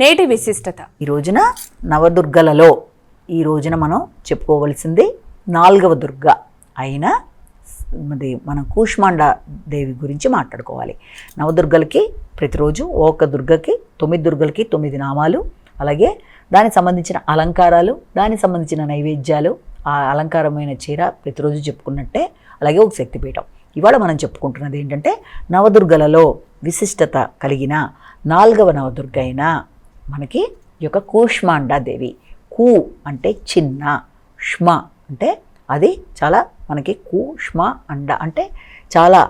నేటి విశిష్టత. ఈ రోజున నవదుర్గలలో ఈ రోజున మనం చెప్పుకోవలసింది నాలుగవ దుర్గ అయిన అది మనం కూష్మాండ దేవి గురించి మాట్లాడుకోవాలి. నవదుర్గలకి ప్రతిరోజు ఒక దుర్గకి తొమ్మిది దుర్గలకి తొమ్మిది నామాలు అలాగే దానికి సంబంధించిన అలంకారాలు దానికి సంబంధించిన నైవేద్యాలు ఆ అలంకారమైన చీర ప్రతిరోజు చెప్పుకున్నట్టే అలాగే ఒక శక్తిపీఠం. ఇవాళ మనం చెప్పుకుంటున్నది ఏంటంటే నవదుర్గలలో విశిష్టత కలిగిన నాలుగవ నవదుర్గ అయిన మనకి ఈ యొక్క కూష్మాండ దేవి కూ అంటే చిన్నష్మ అంటే అది చాలా మనకి కూష్మ అండ అంటే చాలా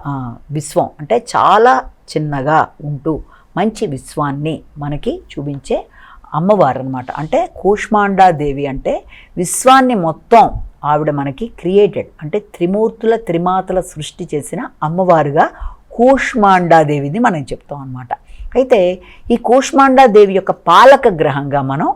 విశ్వం అంటే చాలా చిన్నగా ఉంటూ మంచి విశ్వాన్ని మనకి చూపించే అమ్మవారు అనమాట అంటే కూష్మాండాదేవి అంటే విశ్వాన్ని మొత్తం ఆవిడ మనకి క్రియేటెడ్ అంటే త్రిమూర్తుల త్రిమాతల సృష్టి చేసిన అమ్మవారుగా కూష్మాండాదేవిని మనం చెప్తాం అనమాట అయితే ఈ కూష్మాండాదేవి యొక్క పాలక గ్రహంగా మనం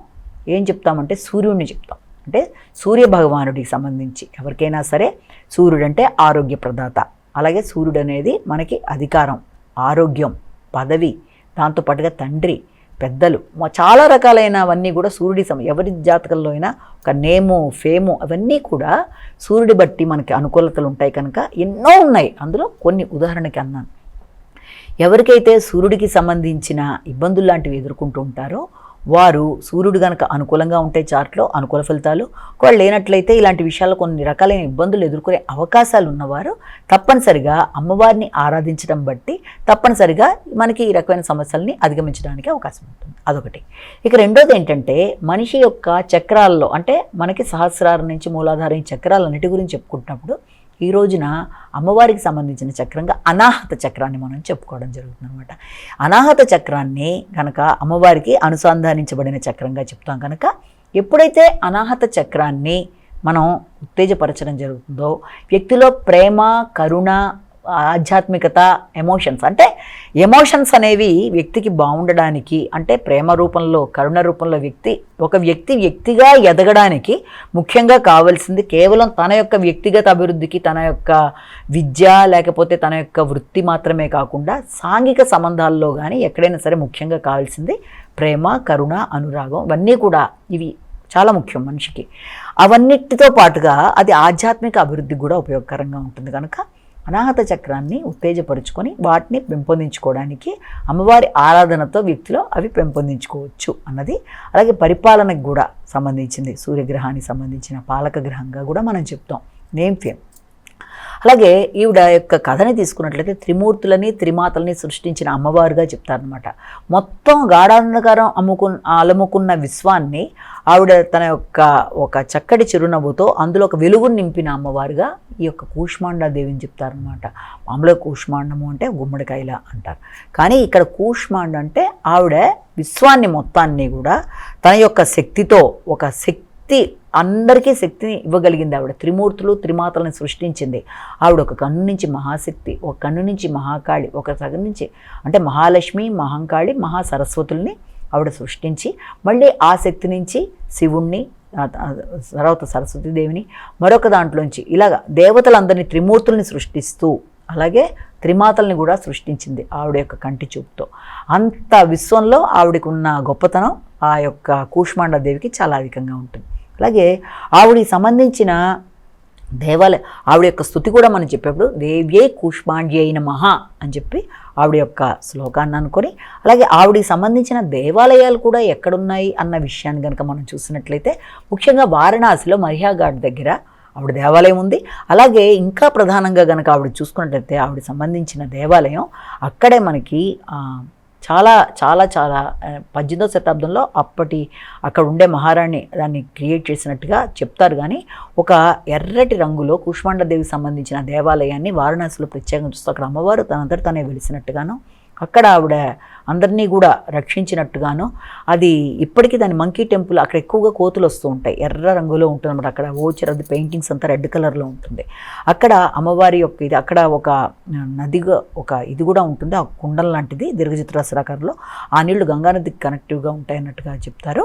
ఏం చెప్తామంటే సూర్యుడిని చెప్తాం. అంటే సూర్య భగవానుడికి సంబంధించి ఎవరికైనా సరే సూర్యుడు అంటే ఆరోగ్య ప్రదాత. అలాగే సూర్యుడు అనేది మనకి అధికారం ఆరోగ్యం పదవి దాంతోపాటుగా తండ్రి పెద్దలు చాలా రకాలైనవన్నీ కూడా సూర్యుడి సమ ఎవరి జాతకంలో అయినా ఒక నేము ఫేము అవన్నీ కూడా సూర్యుడి బట్టి మనకి అనుకూలతలు ఉంటాయి కనుక ఎన్నో ఉన్నాయి. అందులో కొన్ని ఉదాహరణకి అన్నాను. ఎవరికైతే సూర్యుడికి సంబంధించిన ఇబ్బందులు లాంటివి ఎదుర్కొంటూ ఉంటారో వారు సూర్యుడు కనుక అనుకూలంగా ఉంటే చార్ట్లో అనుకూల ఫలితాలు. ఒకవేళ లేనట్లయితే ఇలాంటి విషయాల్లో కొన్ని రకాలైన ఇబ్బందులు ఎదుర్కొనే అవకాశాలు ఉన్నవారు తప్పనిసరిగా అమ్మవారిని ఆరాధించడం బట్టి తప్పనిసరిగా మనకి ఈ రకమైన సమస్యల్ని అధిగమించడానికి అవకాశం ఉంటుంది. అదొకటి. ఇక రెండోది ఏంటంటే మనిషి యొక్క చక్రాల్లో అంటే మనకి సహస్రారం నుంచి మూలాధారం చక్రాలన్నిటి గురించి చెప్పుకుంటున్నప్పుడు ఈ రోజున అమ్మవారికి సంబంధించిన చక్రంగా అనాహత చక్రాన్ని మనం చెప్పుకోవడం జరుగుతుంది అనమాట అనాహత చక్రాన్ని కనుక అమ్మవారికి అనుసంధానించబడిన చక్రంగా చెప్తాం కనుక ఎప్పుడైతే అనాహత చక్రాన్ని మనం ఉత్తేజపరచడం జరుగుతుందో వ్యక్తిలో ప్రేమ కరుణ ఆధ్యాత్మికత ఎమోషన్స్ అంటే ఎమోషన్స్ అనేవి వ్యక్తికి బాగుండడానికి అంటే ప్రేమ రూపంలో కరుణ రూపంలో వ్యక్తి ఒక వ్యక్తి వ్యక్తిగా ఎదగడానికి ముఖ్యంగా కావాల్సింది కేవలం తన యొక్క వ్యక్తిగత అభివృద్ధికి తన యొక్క విద్య లేకపోతే తన యొక్క వృత్తి మాత్రమే కాకుండా సాంఘిక సంబంధాల్లో కానీ ఎక్కడైనా సరే ముఖ్యంగా కావాల్సింది ప్రేమ కరుణ అనురాగం. ఇవన్నీ కూడా ఇవి చాలా ముఖ్యం మనిషికి. అవన్నిటితో పాటుగా అది ఆధ్యాత్మిక అభివృద్ధికి కూడా ఉపయోగకరంగా ఉంటుంది కనుక అనాహత చక్రాన్ని ఉత్తేజపరుచుకొని వాటిని పెంపొందించుకోవడానికి అమ్మవారి ఆరాధనతో వ్యక్తిలో అవి పెంపొందించుకోవచ్చు అన్నది. అలాగే పరిపాలనకు కూడా సంబంధించింది. సూర్యగ్రహానికి సంబంధించిన పాలక గ్రహంగా కూడా మనం చెప్తాం. Name fame. అలాగే ఈవిడ యొక్క కథని తీసుకున్నట్లయితే త్రిమూర్తులని త్రిమాతలని సృష్టించిన అమ్మవారుగా చెప్తారనమాట మొత్తం గాఢాంధకారం అమ్ముకున్న అలముకున్న విశ్వాన్ని ఆవిడ తన యొక్క ఒక చక్కటి చిరునవ్వుతో అందులో ఒక వెలుగును నింపిన అమ్మవారుగా ఈ యొక్క కూష్మాండ దేవిని చెప్తారనమాట మామూలుగా కూష్మాండము అంటే గుమ్మడికాయల అంటారు. కానీ ఇక్కడ కూష్మాండ అంటే ఆవిడ విశ్వాన్ని మొత్తాన్ని కూడా తన యొక్క శక్తితో ఒక శక్తి అందరికీ శక్తిని ఇవ్వగలిగింది ఆవిడ. త్రిమూర్తులు త్రిమాతలను సృష్టించింది. ఆవిడ ఒక కన్ను నుంచి మహాశక్తి ఒక కన్ను నుంచి మహాకాళి ఒక సగం నుంచి అంటే మహాలక్ష్మి మహంకాళి మహా సరస్వతుల్ని ఆవిడ సృష్టించి మళ్ళీ ఆ శక్తి నుంచి శివుణ్ణి తర్వాత సరస్వతీదేవిని మరొక దాంట్లోంచి ఇలాగ దేవతలందరినీ త్రిమూర్తుల్ని సృష్టిస్తూ అలాగే త్రిమాతల్ని కూడా సృష్టించింది ఆవిడ యొక్క కంటి చూపుతో. అంత విశ్వంలో ఆవిడకున్న గొప్పతనం ఆ యొక్క కూష్మాండ దేవికి చాలా అధికంగా ఉంటుంది. అలాగే ఆవిడికి సంబంధించిన దేవాలయ ఆవిడ యొక్క స్థుతి కూడా మనం చెప్పేప్పుడు దేవ్యే కూష్మాండ్య అయిన మహా అని చెప్పి ఆవిడ యొక్క శ్లోకాన్ని అనుకొని అలాగే ఆవిడికి సంబంధించిన దేవాలయాలు కూడా ఎక్కడున్నాయి అన్న విషయాన్ని కనుక మనం చూసినట్లయితే ముఖ్యంగా వారణాసిలో మరియాఘాట్ దగ్గర ఆవిడ దేవాలయం ఉంది. అలాగే ఇంకా ప్రధానంగా కనుక ఆవిడ చూసుకున్నట్లయితే ఆవిడ సంబంధించిన దేవాలయం అక్కడే మనకి చాలా చాలా చాలా పద్దెనిమిదవ శతాబ్దంలో అప్పటి అక్కడ ఉండే మహారాణి దాన్ని క్రియేట్ చేసినట్టుగా చెప్తారు. కానీ ఒక ఎర్రటి రంగులో కుష్మాండదేవికి సంబంధించిన దేవాలయాన్ని వారణాసిలో ప్రత్యేకంగా చూస్తూ అక్కడ అమ్మవారు తనంతట తనే వెలిసినట్టుగాను అక్కడ ఆవిడ అందరినీ కూడా రక్షించినట్టుగాను అది ఇప్పటికీ దాని మంకీ టెంపుల్ అక్కడ ఎక్కువగా కోతులు వస్తూ ఉంటాయి. ఎర్ర రంగులో ఉంటుంది అనమాట అక్కడ ఓచర్ అది పెయింటింగ్స్ అంతా రెడ్ కలర్లో ఉంటుంది. అక్కడ అమ్మవారి యొక్క ఇది అక్కడ ఒక నదిగా ఒక ఇది కూడా ఉంటుంది. ఆ కుండం లాంటిది దీర్ఘచతురస్రాకారంలో ఆ నీళ్ళు గంగానదికి కనెక్టివ్గా ఉంటాయి అన్నట్టుగా చెప్తారు.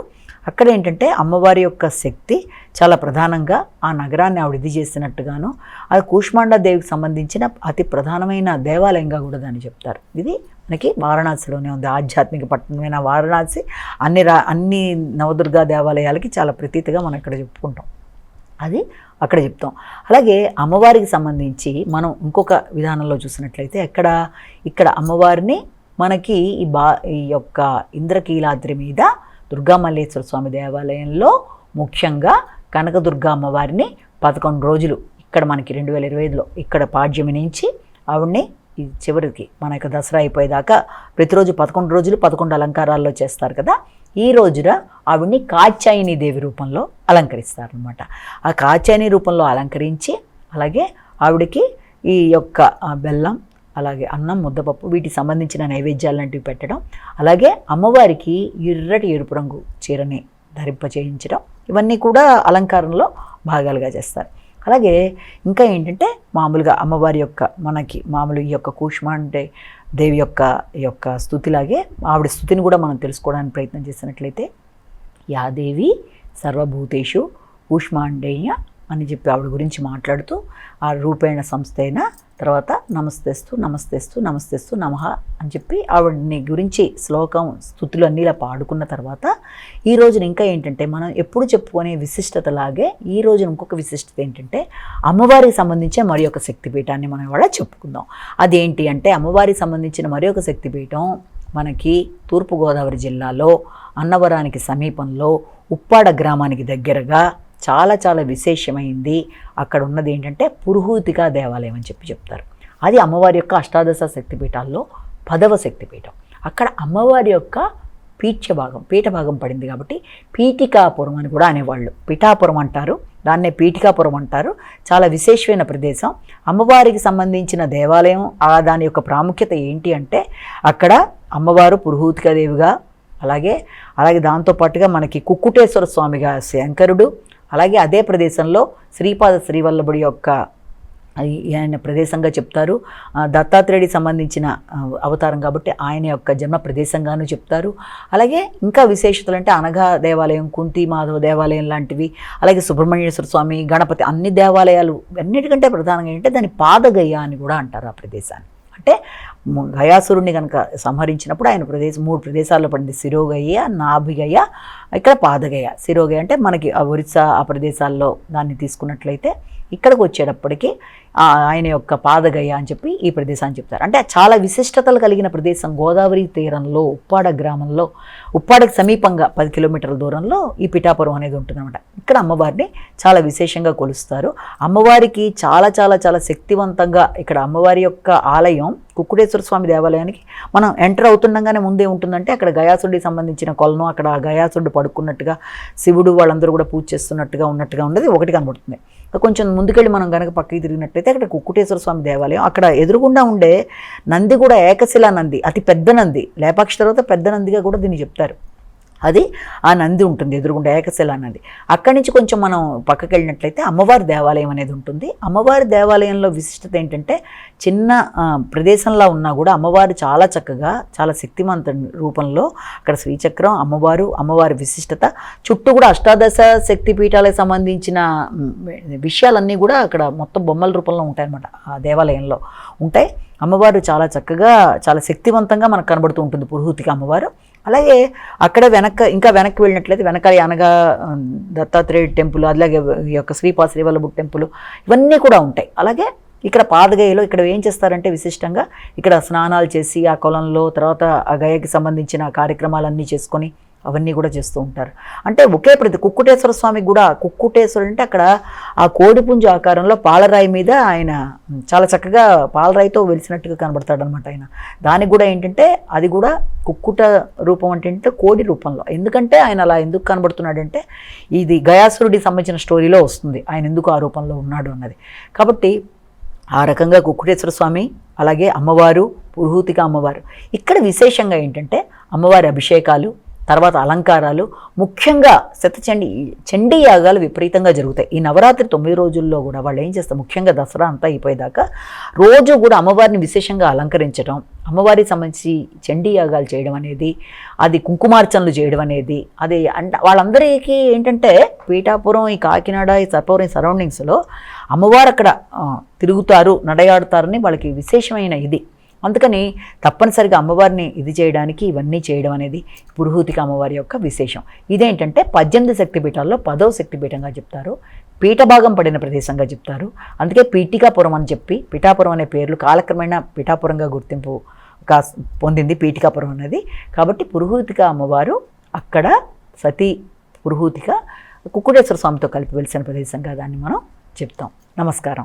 అక్కడ ఏంటంటే అమ్మవారి యొక్క శక్తి చాలా ప్రధానంగా ఆ నగరాన్ని ఆవిడ ఇది చేసినట్టుగాను అది కూష్మాండ దేవికి సంబంధించిన అతి ప్రధానమైన దేవాలయంగా కూడా దాన్ని చెప్తారు. ఇది మనకి వారణాసిలోనే ఉంది. ఆధ్యాత్మిక పట్టణమైన వారణాసి అన్ని రా అన్ని నవదుర్గా దేవాలయాలకి చాలా ప్రతీతిగా మనం ఇక్కడ చెప్పుకుంటాం. అది అక్కడ చెప్తాం. అలాగే అమ్మవారికి సంబంధించి మనం ఇంకొక విధానంలో చూసినట్లయితే ఎక్కడ ఇక్కడ అమ్మవారిని మనకి ఈ బా ఈ యొక్క ఇంద్రకీలాద్రి మీద దుర్గామల్లేశ్వర స్వామి దేవాలయంలో ముఖ్యంగా కనకదుర్గా అమ్మవారిని పదకొండు రోజులు ఇక్కడ మనకి రెండు వేల ఇరవై ఐదులో ఇక్కడ పాడ్యమి నుంచి ఆవిడ్ని ఈ చివరికి మన యొక్క దసరా అయిపోయేదాకా ప్రతిరోజు పదకొండు రోజులు పదకొండు అలంకారాల్లో చేస్తారు కదా ఈ రోజున ఆవిడ్ని కాచాయిని దేవి రూపంలో అలంకరిస్తారనమాట ఆ కాచాయిని రూపంలో అలంకరించి అలాగే ఆవిడకి ఈ యొక్క బెల్లం అలాగే అన్నం ముద్దపప్పు వీటికి సంబంధించిన నైవేద్యాలు లాంటివి పెట్టడం అలాగే అమ్మవారికి ఎర్రటి ఎరుపు రంగు చీరని ధరింప చేయించడం ఇవన్నీ కూడా అలంకారంలో భాగాలుగా చేస్తారు. అలాగే ఇంకా ఏంటంటే మామూలుగా అమ్మవారి యొక్క మనకి మామూలు ఈ యొక్క కూష్మాండే దేవి యొక్క ఈ యొక్క స్థుతిలాగే ఆవిడ స్థుతిని కూడా మనం తెలుసుకోవడానికి ప్రయత్నం చేసినట్లయితే యాదేవి సర్వభూతేషు ఊష్మాండేయ అని చెప్పి ఆవిడ గురించి మాట్లాడుతూ ఆ రూపేణ సంస్థ అయిన తర్వాత నమస్తేస్తూ నమస్తేస్తూ నమస్తేస్తూ నమః అని చెప్పి ఆవిడని గురించి శ్లోకం స్థుతులు అన్నీ ఇలా పాడుకున్న తర్వాత ఈ రోజున ఇంకా ఏంటంటే మనం ఎప్పుడు చెప్పుకునే విశిష్టతలాగే ఈ రోజున ఇంకొక విశిష్టత ఏంటంటే అమ్మవారికి సంబంధించిన మరి ఒక శక్తిపీఠాన్ని మనం ఇవాళ చెప్పుకుందాం. అదేంటి అంటే అమ్మవారికి సంబంధించిన మరి ఒక శక్తిపీఠం మనకి తూర్పుగోదావరి జిల్లాలో అన్నవరానికి సమీపంలో ఉప్పాడ గ్రామానికి దగ్గరగా చాలా చాలా విశేషమైంది. అక్కడ ఉన్నది ఏంటంటే పురుహూతికా దేవాలయం అని చెప్పి చెప్తారు. అది అమ్మవారి యొక్క అష్టాదశ శక్తిపీఠాల్లో పదవ శక్తిపీఠం. అక్కడ అమ్మవారి యొక్క పీఠ్య భాగం పీఠ భాగం పడింది కాబట్టి పీఠికాపురం అని కూడా అనేవాళ్ళు. పిఠాపురం అంటారు. దాన్నే పీఠికాపురం అంటారు. చాలా విశేషమైన ప్రదేశం. అమ్మవారికి సంబంధించిన దేవాలయం ఆ దాని యొక్క ప్రాముఖ్యత ఏంటి అంటే అక్కడ అమ్మవారు పురుహూతికాదేవిగా అలాగే అలాగే దాంతోపాటుగా మనకి కుక్కుటేశ్వర స్వామిగా శంకరుడు అలాగే అదే ప్రదేశంలో శ్రీపాద శ్రీవల్లభుడి యొక్క ఆయన ప్రదేశంగా చెప్తారు. దత్తాత్రేయుడికి సంబంధించిన అవతారం కాబట్టి ఆయన యొక్క జన్మ ప్రదేశంగాను చెప్తారు. అలాగే ఇంకా విశేషతలు అంటే అనగా దేవాలయం కుంతి మాధవ దేవాలయం లాంటివి అలాగే సుబ్రహ్మణ్యేశ్వర స్వామి గణపతి అన్ని దేవాలయాలు అన్నిటికంటే ప్రధానంగా ఏంటంటే దాని పాదగయ్య అని కూడా అంటారు ఆ ప్రదేశాన్ని. అంటే గయాసురుణ్ణి కనుక సంహరించినప్పుడు ఆయన ప్రదేశం మూడు ప్రదేశాల్లో పడింది. శిరోగయ్య నాభిగయ్య ఇక్కడ పాదగయ్య. శిరోగయ్య అంటే మనకి ఆ ఒరిస్సా ఆ ప్రదేశాల్లో దాన్ని తీసుకున్నట్లయితే ఇక్కడికి వచ్చేటప్పటికి ఆయన యొక్క పాదగయ్య అని చెప్పి ఈ ప్రదేశాన్ని చెప్తారు. అంటే చాలా విశిష్టతలు కలిగిన ప్రదేశం గోదావరి తీరంలో ఉప్పాడ గ్రామంలో ఉప్పాడకు సమీపంగా పది కిలోమీటర్ల దూరంలో ఈ పిఠాపురం అనేది ఉంటుందన్నమాట. ఇక్కడ అమ్మవారిని చాలా విశేషంగా కొలుస్తారు. అమ్మవారికి చాలా చాలా చాలా శక్తివంతంగా ఇక్కడ అమ్మవారి యొక్క ఆలయం కుక్కుటేశ్వర స్వామి దేవాలయానికి మనం ఎంటర్ అవుతుండగానే ముందే ఉంటుందంటే అక్కడ గయాసుడికి సంబంధించిన కొలను అక్కడ గయాసుడు పడుకున్నట్టుగా శివుడు వాళ్ళందరూ కూడా పూజ చేస్తున్నట్టుగా ఉన్నట్టుగా ఉన్నది ఒకటి కనబడుతుంది. కొంచెం ముందుకెళ్ళి మనం కనుక పక్కకి తిరిగినట్టయితే అక్కడ కుక్కుటేశ్వర స్వామి దేవాలయం అక్కడ ఎదురుగుండా ఉండే నంది కూడా ఏకశిలా నంది అతి పెద్ద నంది. లేపాక్షి తర్వాత పెద్ద నందిగా కూడా దీన్ని చెప్తారు. అది ఆ నంది ఉంటుంది ఎదురుగుండా ఏకశిలా నంది. అక్కడి నుంచి కొంచెం మనం పక్కకి వెళ్ళినట్లయితే అమ్మవారి దేవాలయం అనేది ఉంటుంది. అమ్మవారి దేవాలయంలో విశిష్టత ఏంటంటే చిన్న ప్రదేశంలో ఉన్నా కూడా అమ్మవారు చాలా చక్కగా చాలా శక్తివంత రూపంలో అక్కడ శ్రీచక్రం అమ్మవారు అమ్మవారి విశిష్టత చుట్టూ కూడా అష్టాదశ శక్తి పీఠాలకు సంబంధించిన విషయాలన్నీ కూడా అక్కడ మొత్తం బొమ్మల రూపంలో ఉంటాయన్నమాట ఆ దేవాలయంలో. ఉంటాయి. అమ్మవారు చాలా చక్కగా చాలా శక్తివంతంగా మనకు కనబడుతూ ఉంటుంది పురుహూతిగా అమ్మవారు. అలాగే అక్కడ వెనక ఇంకా వెనక్కి వెళ్ళినట్లయితే వెనకాల అనగా ఆ, దత్తాత్రేయ టెంపుల్ అలాగే ఈ యొక్క శ్రీపా శ్రీవల్లభ టెంపుల్ ఇవన్నీ కూడా ఉంటాయి. అలాగే ఇక్కడ పాదగయలో ఇక్కడ ఏం చేస్తారంటే విశిష్టంగా ఇక్కడ స్నానాలు చేసి ఆ కొలంలో తర్వాత ఆ గయకి సంబంధించిన కార్యక్రమాలన్నీ చేసుకొని అవన్నీ కూడా చేస్తూ ఉంటారు. అంటే ఒకే ప్రతి కుక్కుటేశ్వర స్వామికి కూడా కుక్కుటేశ్వరుడు అంటే అక్కడ ఆ కోడిపుంజు ఆకారంలో పాలరాయి మీద ఆయన చాలా చక్కగా పాలరాయితో వెలిసినట్టుగా కనబడతాడు అనమాట ఆయన. దానికి కూడా ఏంటంటే అది కూడా కుక్కుట రూపం అంటే ఏంటంటే కోడి రూపంలో. ఎందుకంటే ఆయన అలా ఎందుకు కనబడుతున్నాడంటే ఇది గయాసురుడికి సంబంధించిన స్టోరీలో వస్తుంది. ఆయన ఎందుకు ఆ రూపంలో ఉన్నాడు అన్నది. కాబట్టి ఆ రకంగా కుక్కుటేశ్వర స్వామి అలాగే అమ్మవారు పురుహూతిక అమ్మవారు. ఇక్కడ విశేషంగా ఏంటంటే అమ్మవారి అభిషేకాలు తర్వాత అలంకారాలు ముఖ్యంగా శతచండి చండీ యాగాలు విపరీతంగా జరుగుతాయి. ఈ నవరాత్రి తొమ్మిది రోజుల్లో కూడా వాళ్ళు ఏం చేస్తారు? ముఖ్యంగా దసరా అంతా అయిపోయేదాకా రోజు కూడా అమ్మవారిని విశేషంగా అలంకరించడం అమ్మవారికి సంబంధించి చండీ యాగాలు చేయడం అనేది అది కుంకుమార్చనలు చేయడం అనేది అది అంట వాళ్ళందరికీ ఏంటంటే పీఠాపురం ఈ కాకినాడ ఈ సర్పవరం సరౌండింగ్స్లో అమ్మవారు అక్కడ తిరుగుతారు నడయాడుతారని వాళ్ళకి విశేషమైన ఇది. అందుకని తప్పనిసరిగా అమ్మవారిని ఇది చేయడానికి ఇవన్నీ చేయడం అనేది పురుహూతిక అమ్మవారి యొక్క విశేషం. ఇదేంటంటే పద్దెనిమిది శక్తిపీఠాల్లో పదో శక్తిపీఠంగా చెప్తారు. పీఠభాగం పడిన ప్రదేశంగా చెప్తారు. అందుకే పీఠికాపురం అని చెప్పి పిఠాపురం అనే పేర్లు కాలక్రమేణా పిఠాపురంగా గుర్తింపు కా పొందింది పీఠికాపురం అనేది. కాబట్టి పురుహూతిక అమ్మవారు అక్కడ సతీ పురుహూతిక కుక్కుడేశ్వర స్వామితో కలిపి వెలిసిన ప్రదేశంగా దాన్ని మనం చెప్తాం. నమస్కారం.